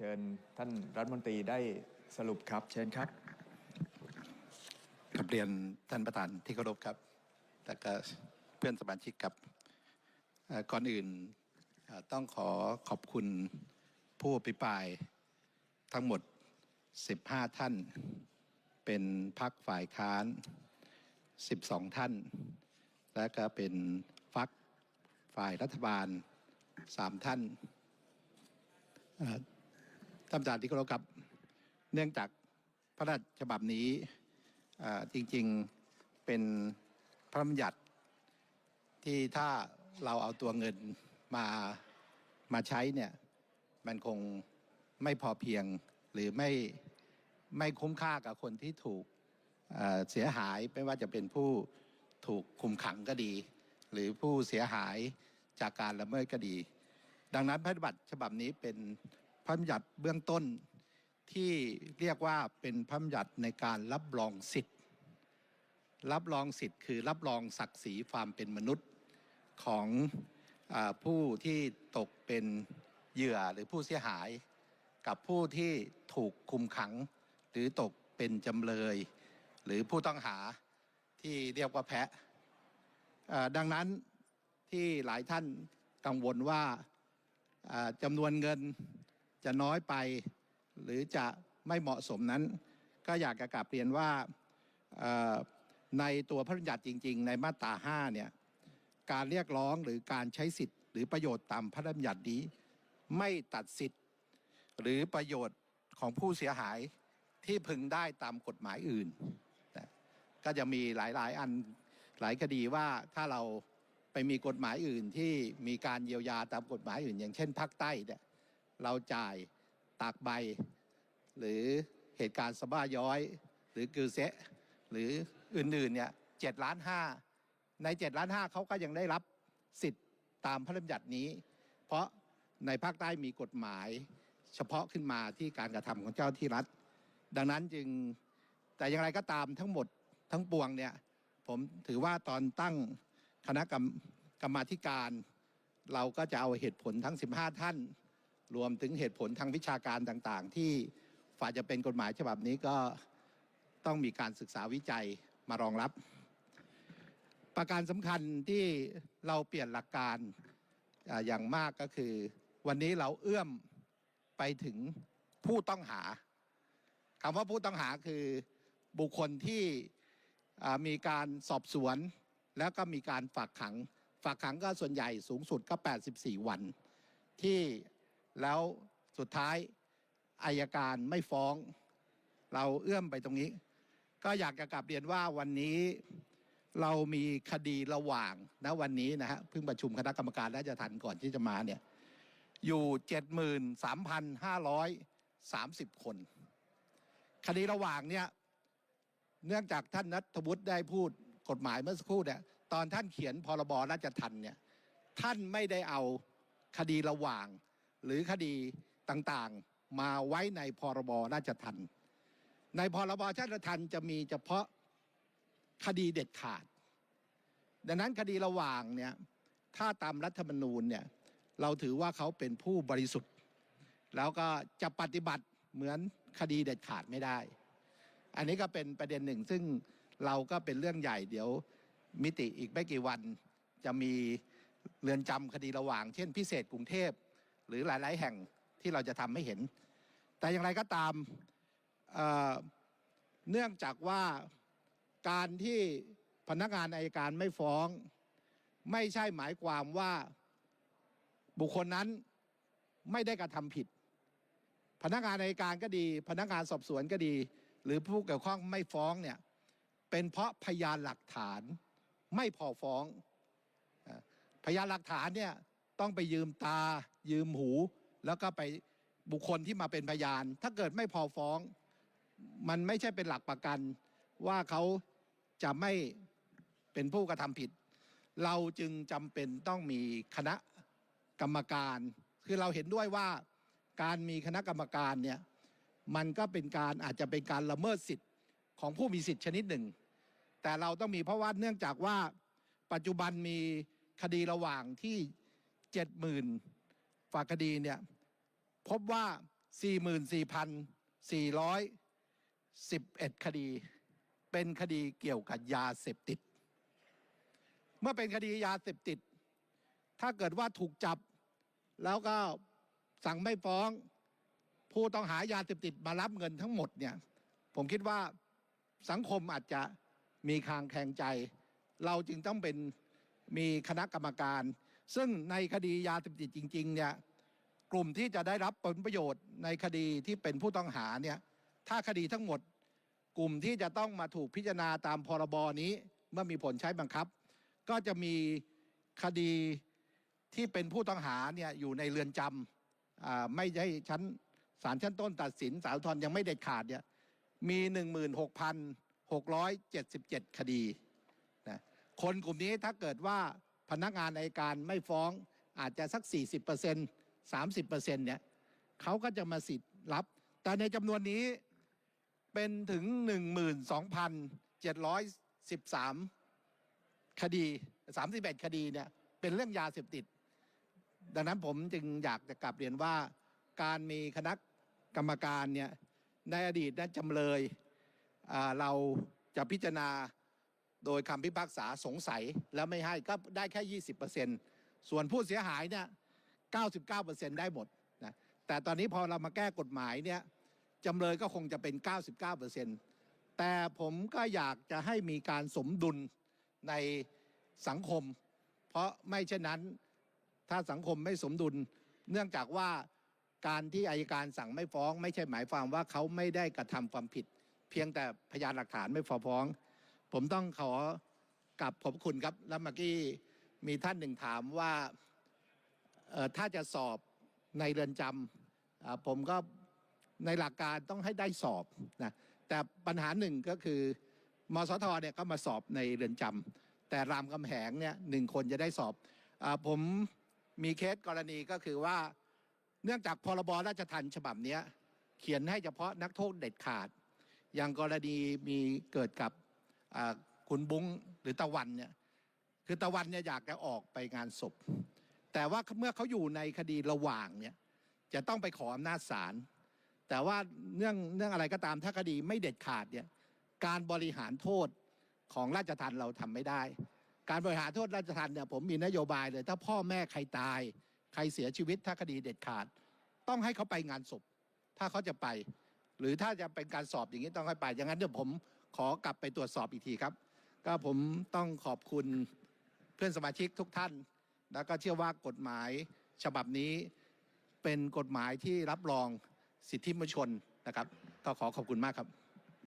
เชิญท่านรัฐมนตรีได้สรุปครับ เชิญครับกับเรียนท่านประธานที่เคารพครับและก็เพื่อนสมาชิกครับก่อนอื่นต้องขอขอบคุณผู้อภิปรายทั้งหมด 15 ท่าน เป็นพักฝ่ายค้าน 12 ท่าน และก็เป็นฟักฝ่ายรัฐบาล 3 ท่าน ท่านประธานที่เคารพครับเนื่องจากพระราชฉบับนี้จริงๆเป็นพระบัญญัติที่ถ้าเราเอาตัวเงินมามาใช้เนี่ยมันคงไม่พอเพียงหรือไม่ไม่คุ้มค่ากับคนที่ถูกเสียหายไม่ว่าจะเป็นผู้ถูกคุมขังก็ดี หรือผู้เสียหายจากการละเมิดก็ดี ดังนั้นพระราชบัญญัติฉบับนี้เป็น ระบัญญัติเบื้องต้นที่เรียกว่าเป็นพระบัญญัติในการรับรองสิทธิ์ รับรองสิทธิ์คือรับรองศักดิ์ศรีความเป็นมนุษย์ของอผู้ที่ตกเป็นเหยื่อหรือผู้เสียหาย กับผู้ที่ถูกคุมขัง หรือตกเป็นจำเลย หรือผู้ต้องหาที่เรียกว่าแพะดังนั้นที่หลายท่านกังวลว่าจำนวนเงิน จะน้อยไปหรือจะไม่เหมาะสมนั้น ก็อยากจะกลับเรียนว่าในตัวพระบัญญัติจริง ๆ ในมาตรา5เนี่ยการเรียกร้องหรือการใช้สิทธิ์หรือประโยชน์ตามพระบัญญัตินี้ ไม่ตัดสิทธิ์หรือประโยชน์ของผู้เสียหายที่พึงได้ตามกฎหมายอื่น ก็จะมีหลายๆ อันหลายคดีว่าถ้าเราไปมีกฎหมายอื่นที่มีการเยียวยาตามกฎหมายอื่น อย่างเช่นภาคใต้เนี่ย เราจ่ายตากใบ หรือเหตุการณ์สบ้าย้อย หรือกือเซะหรืออื่นๆเนี่ยเจ็ดล้านห้าในเจ็ดล้านห้าเขาก็ยังได้รับสิทธิ์ตามพระราชบัญญัตินี้ เพราะในภาคใต้มีกฎหมาย เฉพาะขึ้นมาที่การกระทำของเจ้าที่รัฐ ดังนั้นจึงแต่อย่างไรก็ตามทั้งหมดทั้งปวงเนี่ยผมถือว่าตอนตั้งคณะกรรมกาการ เราก็จะเอาเหตุผลทั้ง 15 ท่าน รวมถึงเหตุผลทางวิชาการต่าง ๆ ที่ฝ่ายจะเป็นกฎหมายฉบับนี้ก็ต้องมีการศึกษาวิจัยมารองรับ ประการสำคัญที่เราเปลี่ยนหลักการอย่างมากก็คือ วันนี้เราเอื้อมไปถึงผู้ต้องหาคำว่าผู้ต้องหาคือบุคคลที่มีการสอบสวน แล้วก็มีการฝากขัง ฝากขังก็ส่วนใหญ่สูงสุดก็ 84 วัน ที่ แล้วสุดท้ายอายการไม่ฟ้อง เราเอื้อมไปตรงนี้ ก็อยากจะกลับเรียนว่าวันนี้เรามีคดีระหว่างนะวันนี้นะฮะเพิ่งประชุมคณะกรรมการราชทัณฑ์ก่อนที่จะมาเนี่ยอยู่ 73,530 คน คดีระหว่างเนี่ยเนื่องจากท่านนัทวุฒิได้พูดกฎหมายเมื่อสักครู่เนี่ยตอนท่านเขียนพรบราชทัณฑ์เนี่ยท่านไม่ได้เอาคดีระหว่าง หรือคดีต่างๆมาไว้ในพรบราชทัณฑ์ในพรบราชทัณฑ์จะมีเฉพาะคดีเด็ดขาด ดังนั้นคดีระหว่างเนี่ยถ้าตามรัฐธรรมนูญเนี่ยเราถือว่าเขาเป็นผู้บริสุทธิ์ แล้วก็จะปฏิบัติเหมือนคดีเด็ดขาดไม่ได้ อันนี้ก็เป็นประเด็นหนึ่ง ซึ่งเราก็เป็นเรื่องใหญ่เดี๋ยวมิติอีกไม่กี่วันจะมีเรือนจำคดีระหว่าง เช่นพิเศษกรุงเทพ หรือหลาย ๆ แห่งที่เราจะทำให้เห็น แต่อย่างไรก็ตามเเนื่องจากว่าการที่พนักงานอายการไม่ฟ้อง ไม่ใช่หมายความว่าบุคคลนั้นไม่ได้กระทำผิด พนักงานอายการก็ดี พนักงานสอบสวนก็ดี หรือผู้เกี่ยวข้องไม่ฟ้องเนี่ยเป็นเพราะพยานหลักฐานไม่พอฟ้อง พยานหลักฐานเนี่ยต้องไปยืมตา ยืมหู แล้วก็ไปบุคคลที่มาเป็นพยาน ถ้าเกิดไม่พอฟ้อง มันไม่ใช่เป็นหลักประกัน ว่าเขาจะไม่เป็นผู้กระทำผิด เราจึงจำเป็นต้องมีคณะกรรมการ คือเราเห็นด้วยว่าการมีคณะกรรมการเนี่ยมันก็เป็นการอาจจะเป็นการละเมิดสิทธิ์ของผู้มีสิทธิ์ชนิดหนึ่ง แต่เราต้องมีเพราะว่าเนื่องจากว่าปัจจุบันมีคดีระหว่างที่เจ็ดหมื่น ฝากคดีเนี่ยพบว่า 44,411 คดี เป็นคดีเกี่ยวกับยาเสพติด เมื่อเป็นคดียาเสพติด ถ้าเกิดว่าถูกจับ แล้วก็สั่งไม่ฟ้อง ผู้ต้องหายาเสพติดมารับเงินทั้งหมดเนี่ยผมคิดว่าสังคมอาจจะมีคางแคงใจ เราจึงต้องเป็นมีคณะกรรมการ ซึ่งในคดียาเสพติดจริงๆเนี่ยกลุ่มที่จะได้รับผลประโยชน์ในคดีที่เป็นผู้ต้องหาเนี่ยถ้าคดีทั้งหมด กลุ่มที่จะต้องมาถูกพิจารณาตามพรบนี้เมื่อมีผลใช้บังคับ ก็จะมีคดีที่เป็นผู้ต้องหาเนี่ยอยู่ในเรือนจำไม่ใช่ชั้นศาลชั้นต้นตัดสินสารทธรยังไม่เด็ดขาดเนี่ยมี 16,677 คดีนะคนกลุ่มนี้ถ้าเกิดว่า พนักงานในการไม่ฟ้องอาจจะสัก 40% 30%เนี่ยเขาก็จะมาสิทธิ์รับ แต่ในจำนวนนี้เป็นถึง 12,713 คดี 31 คดีเนี่ยเป็นเรื่องยาเสพติด ดังนั้นผมจึงอยากจะกลับเรียนว่าการมีคณะกรรมการเนี่ยในอดีตนั้นจำเลยเราจะพิจารณา โดยคำพิพากษาสงสัยแล้วไม่ให้ก็ได้แค่ 20%ส่วนผู้เสียหายเนี่ย 99%ได้หมดนะแต่ตอนนี้พอเรามาแก้กฎหมายเนี่ยจำเลยก็คงจะเป็น 99%แต่ผมก็อยากจะให้มีการสมดุลในสังคม เพราะไม่เช่นนั้นถ้าสังคมไม่สมดุล เนื่องจากว่าการที่อายการสั่งไม่ฟ้อง ไม่ใช่หมายความว่าเขาไม่ได้กระทำความผิด เพียงแต่พยานหลักฐานไม่พอฟ้อง ผมต้องขอกลับขอบคุณครับแล้วเมื่อกี้มีท่านหนึ่งถามว่าถ้าจะสอบในเรือนจำผมก็ในหลักการต้องให้ได้สอบนะแต่ปัญหาหนึ่งก็คือมสทเนี่ยก็มาสอบในเรือนจำแต่รามคำแหงเนี่ยหนึ่งคนจะได้สอบอผมมีเคสกรณีก็คือว่าเนื่องจากพรบราชทัณฑ์ฉบับนี้เขียนให้เฉพาะนักโทษเด็ดขาด อย่างกรณีมีเกิดกับ คุณบุ้งหรือตะวันเนี่ยคือตะวันเนี่ยอยากจะออกไปงานศพ แต่ว่าเมื่อเขาอยู่ในคดีระหว่างเนี่ยจะต้องไปขออำนาจศาลแต่ว่าเรื่องเรื่องอะไรก็ตามถ้าคดีไม่เด็ดขาดเนี่ยการบริหารโทษของราชทัณฑ์เราทำไม่ได้ การบริหารโทษราชทัณฑ์เนี่ยผมมีนโยบายเลย ถ้าพ่อแม่ใครตาย ใครเสียชีวิตถ้าคดีเด็ดขาด ต้องให้เขาไปงานศพ ถ้าเขาจะไป หรือถ้าจะเป็นการสอบอย่างนี้ต้องให้ไปอย่างนั้นเดี๋ยวผมขอกลับไปตรวจสอบอีกทีครับ ก็ผมต้องขอบคุณเพื่อนสมาชิกทุกท่าน แล้วก็เชื่อว่ากฎหมายฉบับนี้เป็นกฎหมายที่รับรองสิทธิมนุษยชนนะครับก็ขอขอบคุณมากครับ